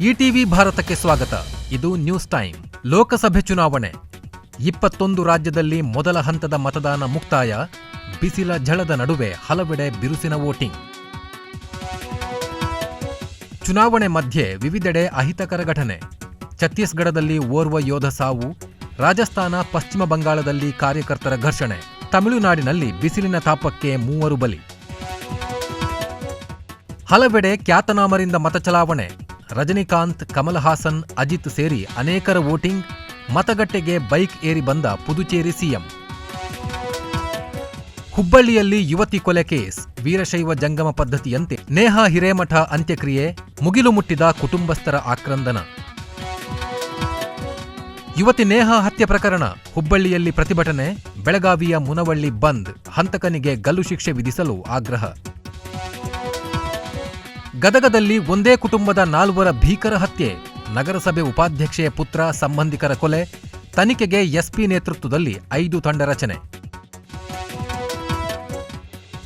ETV ಭಾರತಕ್ಕೆ ಸ್ವಾಗತ. ಇದು ನ್ಯೂಸ್ ಟೈಮ್. ಲೋಕಸಭೆ ಚುನಾವಣೆ. ಇಪ್ಪತ್ತೊಂದು ರಾಜ್ಯದಲ್ಲಿ ಮೊದಲ ಹಂತದ ಮತದಾನ ಮುಕ್ತಾಯ. ಬಿಸಿಲ ಝಳದ ನಡುವೆ ಹಲವೆಡೆ ಬಿರುಸಿನ ವೋಟಿಂಗ್. ಚುನಾವಣೆ ಮಧ್ಯೆ ವಿವಿಧೆಡೆ ಅಹಿತಕರ ಘಟನೆ. ಛತ್ತೀಸ್ಗಢದಲ್ಲಿ ಓರ್ವ ಯೋಧ ಸಾವು. ರಾಜಸ್ಥಾನ, ಪಶ್ಚಿಮ ಬಂಗಾಳದಲ್ಲಿ ಕಾರ್ಯಕರ್ತರ ಘರ್ಷಣೆ. ತಮಿಳುನಾಡಿನಲ್ಲಿ ಬಿಸಿಲಿನ ತಾಪಕ್ಕೆ ಮೂವರು ಬಲಿ. ಹಲವೆಡೆ ಖ್ಯಾತನಾಮರಿಂದ ಮತ ಚಲಾವಣೆ ರಜನಿಕಾಂತ್ ಕಮಲ್ ಹಾಸನ್ ಅಜಿತ್ ಸೇರಿ ಅನೇಕರ ವೋಟಿಂಗ್, ಮತಗಟ್ಟೆಗೆ ಬೈಕ್ ಏರಿ ಬಂದ ಪುದುಚೇರಿ ಸಿಎಂ. ಹುಬ್ಬಳ್ಳಿಯಲ್ಲಿ ಯುವತಿ ಕೊಲೆ ಕೇಸ್, ವೀರಶೈವ ಜಂಗಮ ಪದ್ಧತಿಯಂತೆ ನೇಹಾ ಹಿರೇಮಠ ಅಂತ್ಯಕ್ರಿಯೆ, ಮುಗಿಲು ಮುಟ್ಟಿದ ಕುಟುಂಬಸ್ಥರ ಆಕ್ರಂದನ. ಯುವತಿ ನೇಹಾ ಹತ್ಯೆ ಪ್ರಕರಣ, ಹುಬ್ಬಳ್ಳಿಯಲ್ಲಿ ಪ್ರತಿಭಟನೆ, ಬೆಳಗಾವಿಯ ಮುನವಳ್ಳಿ ಬಂದ್, ಹಂತಕನಿಗೆ ಗಲ್ಲು ಶಿಕ್ಷೆ ವಿಧಿಸಲು ಆಗ್ರಹ. ಗದಗದಲ್ಲಿ ಒಂದೇ ಕುಟುಂಬದ ನಾಲ್ವರ ಭೀಕರ ಹತ್ಯೆ. ನಗರಸಭೆ ಉಪಾಧ್ಯಕ್ಷೆಯ ಪುತ್ರ, ಸಂಬಂಧಿಕರ ಕೊಲೆ, ತನಿಖೆಗೆ ಎಸ್ಪಿ ನೇತೃತ್ವದಲ್ಲಿ ಐದು ತಂಡ ರಚನೆ.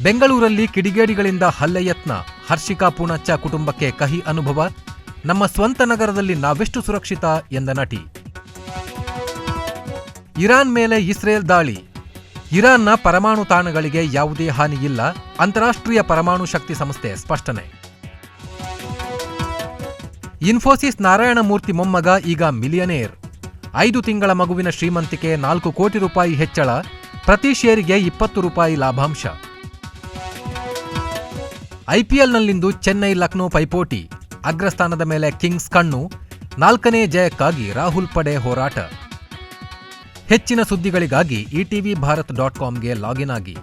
ಬೆಂಗಳೂರಲ್ಲಿ ಕಿಡಿಗೇಡಿಗಳಿಂದ ಹಲ್ಲೆ ಯತ್ನ. ಹರ್ಷಿಕಾ ಪೂಣಚ್ಚ ಕುಟುಂಬಕ್ಕೆ ಕಹಿ ಅನುಭವ. ನಮ್ಮ ಸ್ವಂತ ನಗರದಲ್ಲಿ ನಾವೆಷ್ಟು ಸುರಕ್ಷಿತ? ಎಂದ ನಟಿ. ಇರಾನ್ ಮೇಲೆ ಇಸ್ರೇಲ್ ದಾಳಿ. ಇರಾನ್ನ ಪರಮಾಣು ತಾಣಗಳಿಗೆ ಯಾವುದೇ ಹಾನಿಯಿಲ್ಲ. ಅಂತಾರಾಷ್ಟ್ರೀಯ ಪರಮಾಣು ಶಕ್ತಿ ಸಂಸ್ಥೆ ಸ್ಪಷ್ಟನೆ. ಇನ್ಫೋಸಿಸ್ ನಾರಾಯಣಮೂರ್ತಿ ಮೊಮ್ಮಗ ಈಗ ಮಿಲಿಯನೇರ್. ಐದು ತಿಂಗಳ ಮಗುವಿನ ಶ್ರೀಮಂತಿಕೆ ನಾಲ್ಕು ಕೋಟಿ ರೂಪಾಯಿ ಹೆಚ್ಚಳ, ಪ್ರತಿ ಷೇರಿಗೆ ಇಪ್ಪತ್ತು ರೂಪಾಯಿ ಲಾಭಾಂಶ. ಐಪಿಎಲ್ನಲ್ಲಿಂದು ಚೆನ್ನೈ ಲಕ್ನೋ ಪೈಪೋಟಿ, ಅಗ್ರಸ್ಥಾನದ ಮೇಲೆ ಕಿಂಗ್ಸ್ ಕಣ್ಣು, ನಾಲ್ಕನೇ ಜಯಕ್ಕಾಗಿ ರಾಹುಲ್ ಪಡೆ ಹೋರಾಟ. ಹೆಚ್ಚಿನ ಸುದ್ದಿಗಳಿಗಾಗಿ ಇಟಿವಿ ಭಾರತ್ ಡಾಟ್ ಕಾಮ್ಗೆ ಲಾಗಿನ್ ಆಗಿ.